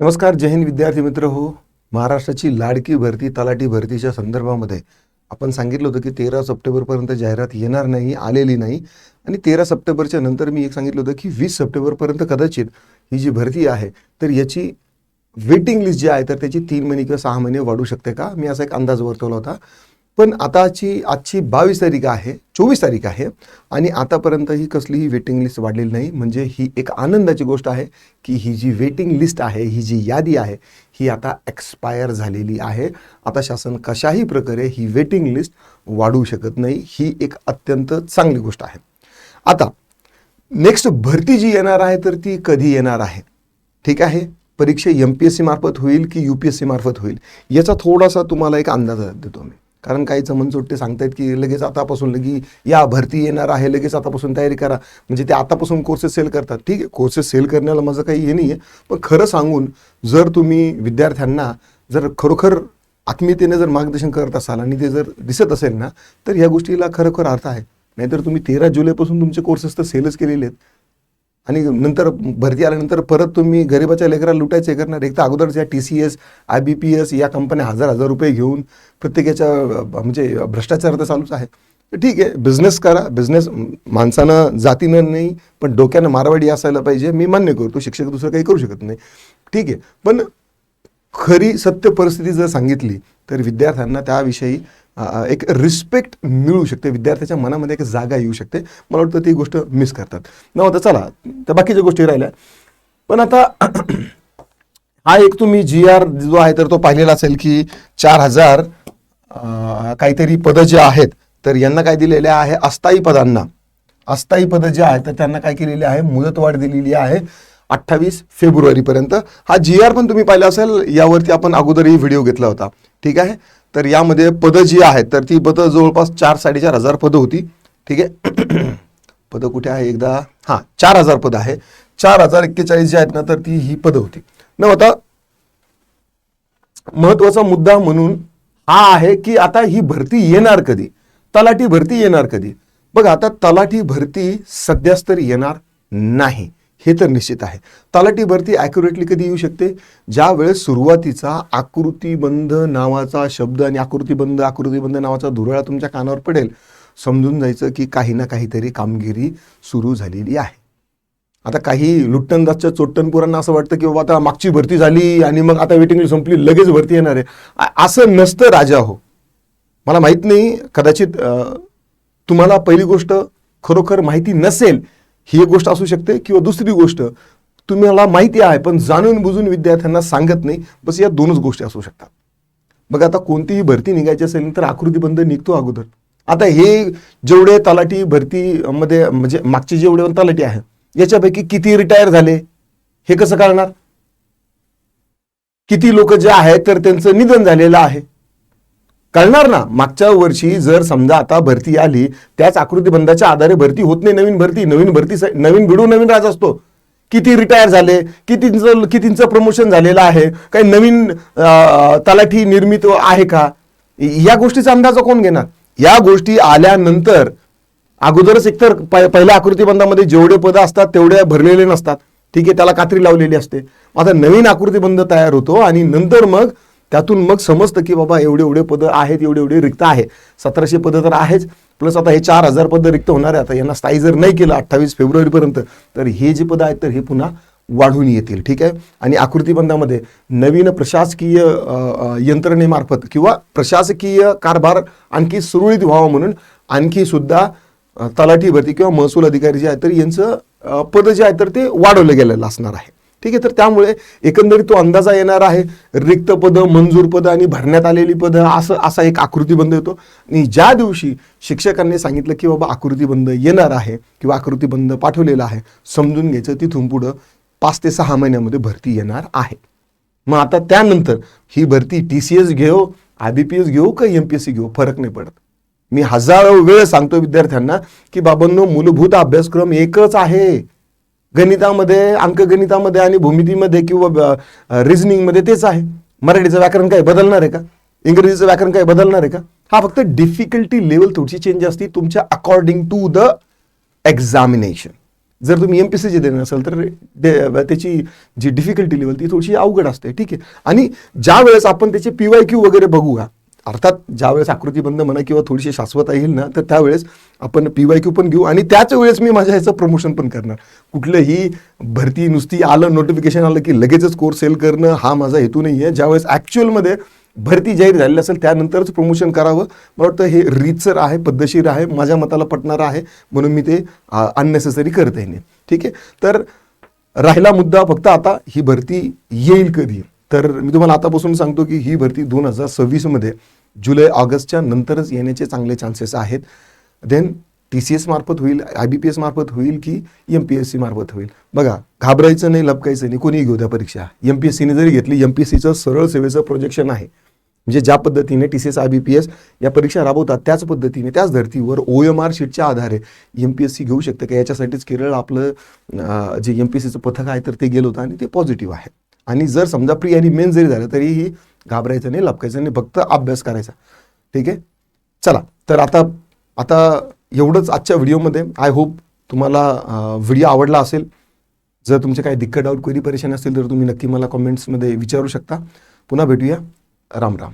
नमस्कार जय हिंद विद्यार्थी मित्र हो. महाराष्ट्राची लाडकी भरती तलाठी भरतीच्या संदर्भामध्ये आपण सांगितलं होतं की तेरा सप्टेंबरपर्यंत जाहिरात येणार नाही आलेली नाही. आणि तेरा सप्टेंबरच्या नंतर मी एक सांगितलं होतं की वीस सप्टेंबरपर्यंत कदाचित ही जी भरती आहे तर याची वेटिंग लिस्ट जी आहे तर त्याची तीन महिने किंवा सहा महिने वाढू शकते का? मी असा एक अंदाज वर्तवला होता. पण आताची आजची बावीस तारीख आहे चोवीस तारीख आहे आणि आतापर्यंत ही कसलीही वेटिंग लिस्ट वाढलेली नाही. म्हणजे ही एक आनंदाची गोष्ट आहे की ही जी वेटिंग लिस्ट आहे ही जी यादी आहे ही आता एक्सपायर झालेली आहे. आता शासन कशाही प्रकारे ही वेटिंग लिस्ट वाढवू शकत नाही ही एक अत्यंत चांगली गोष्ट आहे. आता नेक्स्ट भरती जी येणार आहे तर ती कधी येणार आहे? ठीक आहे? परीक्षा एम पी एस सी मार्फत होईल की यू पी एस सी मार्फत होईल? याचा थोडासा तुम्हाला एक अंदाज देतो मी. कारण काही चमनचोट्टे सांगतायत की लगेच आतापासून लगी या भरती येणार आहे लगेच आतापासून तयारी करा. म्हणजे ते आतापासून कोर्सेस सेल करतात. ठीक आहे कोर्सेस सेल करण्याला माझं काही हे नाही आहे पण खरं सांगून जर तुम्ही विद्यार्थ्यांना जर खरोखर आत्मीयतेने जर मार्गदर्शन करत असाल आणि ते जर दिसत असेल ना तर या गोष्टीला खरोखर अर्थ आहे. नाहीतर तुम्ही तेरा जुलैपासून तुमचे कोर्सेस तर सेलच केलेले आहेत. आणि नंतर भरती आल्यानंतर परत तुम्ही गरिबाच्या लेकराला लुटायचे करणार. एक तर अगोदरच या T C S I B P S या कंपन्या हजार हजार रुपये घेऊन प्रत्येकाच्या म्हणजे भ्रष्टाचार तर चालूच आहे. ठीक आहे बिझनेस करा. बिझनेस माणसानं जातीनं नाही पण डोक्यानं मारवाडी असायला पाहिजे. मी मान्य करतो शिक्षक दुसरं काही करू शकत नाही. ठीक आहे पण खरी सत्य परिस्थिती जर सांगितली तर विद्यार्थ्यांना त्याविषयी एक रिस्पेक्ट मिळू शकते. विद्यार्थ्याच्या मनामध्ये एक जागा येऊ शकते. मला वाटतं ती गोष्ट मिस करतात. न चला तर बाकीच्या गोष्टी राहिल्या. पण आता हा एक तुम्ही जी आर जो आहे तर तो पाहिलेला असेल की चार हजार काहीतरी पदं जे आहेत तर यांना काय दिलेले आहे? अस्थायी पदांना. अस्थायी पदं जे आहेत तर त्यांना काय केलेली आहे? मुदतवाढ दिलेली आहे अठ्ठावीस फेब्रुवारीपर्यंत. हा जी आर पण तुम्ही पाहिला असेल यावरती आपण अगोदरही व्हिडिओ घेतला होता. ठीक आहे? तर यामध्ये पदं जी आहेत तर ती पदं जवळपास चार साडेचार हजार पदं होती. ठीक आहे? पदं कुठे आहे एकदा? हां चार हजार पदं आहे. चार हजार एक्केचाळीस जी आहेत ना तर ती ही पदं होती. न आता महत्त्वाचा मुद्दा म्हणून हा आहे की आता ही भरती येणार कधी? तलाठी भरती येणार कधी? बघा आता तलाठी भरती सध्याच तर येणार नाही. हे तर निश्चित आहे. तलाठी भरती ॲक्युरेटली कधी येऊ शकते? ज्या वेळेस सुरुवातीचा आकृतीबंध नावाचा शब्द आणि आकृतीबंध आकृतीबंध नावाचा धुरळा तुमच्या कानावर पडेल समजून जायचं की काही ना काहीतरी कामगिरी सुरू झालेली आहे. आता काही लुट्टनदासच्या चोट्टनपुरांना असं वाटतं की बाबा आता मागची भरती झाली आणि मग आता वेटिंग लिस्ट संपली लगेच भरती येणार आहे. असं नसतं राजा हो. मला माहीत नाही कदाचित तुम्हाला पहिली गोष्ट खरोखर माहिती नसेल ही एक गोष्ट असू शकते किंवा दुसरी गोष्ट तुम्हाला माहिती आहे पण जाणून बुजून विद्यार्थ्यांना सांगत नाही बस या दोनच गोष्टी असू शकतात. बघा आता कोणतीही भरती निघायची असेल तर आकृतीबंध निघतो अगोदर. आता हे जेवढे तलाठी भरतीमध्ये म्हणजे मागचे जेवढे तलाठी आहे याच्यापैकी किती रिटायर झाले? हे कसं कळणार? किती लोक जे आहेत तर त्यांचं निधन झालेलं आहे. कळणार ना? मागच्या वर्षी जर समजा आता भरती आली त्याच आकृतीबंधाच्या आधारे भरती होत नाही नवीन भरती. नवीन भरती नवीन भिडू नवीन राज असतो. किती रिटायर झाले कितींचं कितींचं प्रमोशन झालेलं आहे काही नवीन तलाठी निर्मित आहे का? या गोष्टीचा अंदाज कोण घेणार? या गोष्टी आल्यानंतर अगोदरच एकतर पहिल्या आकृतीबंधामध्ये जेवढे पदं असतात तेवढे भरलेले नसतात. ठीक आहे त्याला कात्री लावलेली असते. आता नवीन आकृतीबंध तयार होतो आणि नंतर मग त्यातून मग समजतं की बाबा एवढे एवढे पदं आहेत एवढे एवढे रिक्त आहे सतराशे पदं तर आहेच. प्लस आता हे चार हजार पदं रिक्त होणार आहे आता यांना स्थायी जर नाही केलं अठ्ठावीस फेब्रुवारीपर्यंत तर हे जे पदं आहेत तर हे पुन्हा वाढून येतील. ठीक आहे? आणि आकृतीबंधामध्ये नवीन प्रशासकीय यंत्रणेमार्फत किंवा प्रशासकीय कारभार आणखी सुरळीत व्हावा म्हणून आणखी सुद्धा तलाठी भरती किंवा महसूल अधिकारी जे आहेत तर यांचं पदं पद जे आहे तर ते वाढवलं गेलेलं असणार आहे. ठीक आहे तर त्यामुळे एकंदरीत तो अंदाजा येणार आहे. रिक्त पदं मंजूर पदं आणि भरण्यात आलेली पदं असं असा एक आकृतीबंध येतो. आणि ज्या दिवशी शिक्षकांनी सांगितलं की बाबा आकृतीबंध येणार आहे किंवा आकृतीबंध पाठवलेला आहे समजून घ्यायचं तिथून पुढं पाच ते सहा महिन्यामध्ये भरती येणार आहे. मग आता त्यानंतर ही भरती टी सी एस घेऊ आय बी पी एस घेऊ का एम पी एस सी घेऊ फरक नाही पडत. मी हजारो वेळ सांगतो विद्यार्थ्यांना की बाबांनो मूलभूत अभ्यासक्रम एकच आहे. गणितामध्ये अंकगणितामध्ये आणि भूमितीमध्ये किंवा रिझनिंगमध्ये तेच आहे. मराठीचं व्याकरण काय बदलणार आहे का? इंग्रजीचं व्याकरण काय बदलणार आहे का? हा फक्त डिफिकल्टी लेवल थोडीशी चेंज असते तुमच्या अकॉर्डिंग टू द एक्झामिनेशन जर तुम्ही एम पी सी देणार असाल तर त्याची जी डिफिकल्टी लेवल ती थोडीशी अवघड असते. ठीक आहे. आणि ज्या वेळेस आपण त्याचे पी वाय क्यू वगैरे बघूया अर्थात ज्यावेळेस आकृतीबंध म्हणा किंवा थोडीशी शाश्वत येईल ना तर त्यावेळेस आपण पी वाय क्यू पण घेऊ आणि त्याच वेळेस मी माझ्या ह्याचं प्रमोशन पण करणार. कुठलंही भरती नुसती आलं नोटिफिकेशन आलं की लगेचच कोर्स सेल करणं हा माझा हेतू नाही आहे. ज्यावेळेस ॲक्च्युअलमध्ये भरती जाहीर झालेली असेल त्यानंतरच प्रमोशन करावं. मला वाटतं हे रीतसर आहे पद्धतशीर आहे माझ्या मताला पटणारं आहे म्हणून मी ते अननेसेसरी करत आहे नाही. ठीक आहे? तर राहिला मुद्दा फक्त आता ही भरती येईल कधी? तर मी तुम्हाला आतापासून सांगतो की ही भरती दोन हजार सव्वीसमध्ये जुलै ऑगस्टच्या नंतरच येण्याचे चांगले चान्सेस आहेत. देन टी सी एस मार्फत होईल आय बी पी एस मार्फत होईल की एम पी एस सी मार्फत होईल? बघा घाबरायचं नाही लपकायचं नाही कोणीही घेऊ द्या परीक्षा. एम पी एस सीने जरी घेतली एम पी एस सीचं सरळ सेवेचं प्रोजेक्शन आहे. म्हणजे ज्या पद्धतीने T C S I B P S या परीक्षा राबवतात त्याच पद्धतीने त्याच धर्तीवर ओ एम आर शीटच्या आधारे एम पी एस सी घेऊ शकतं. का याच्यासाठीच केरळ आपलं जे एम पी एस सीचं पथक आहे तर ते गेलं होतं आणि ते पॉझिटिव्ह आहे. आणि जर समजा प्री आणि मेन जरी झालं तरीही घाबरायचं नाही लपकायचं नाही फक्त अभ्यास करायचा. ठीक आहे? चला तर आता आता एवढंच आजच्या व्हिडिओमध्ये. आय होप तुम्हाला व्हिडिओ आवडला असेल. जर तुमचे काही दिक्कत डाऊट क्वेरी परेशानी असतील तर तुम्ही नक्की मला कॉमेंट्समध्ये विचारू शकता. पुन्हा भेटूया. राम राम.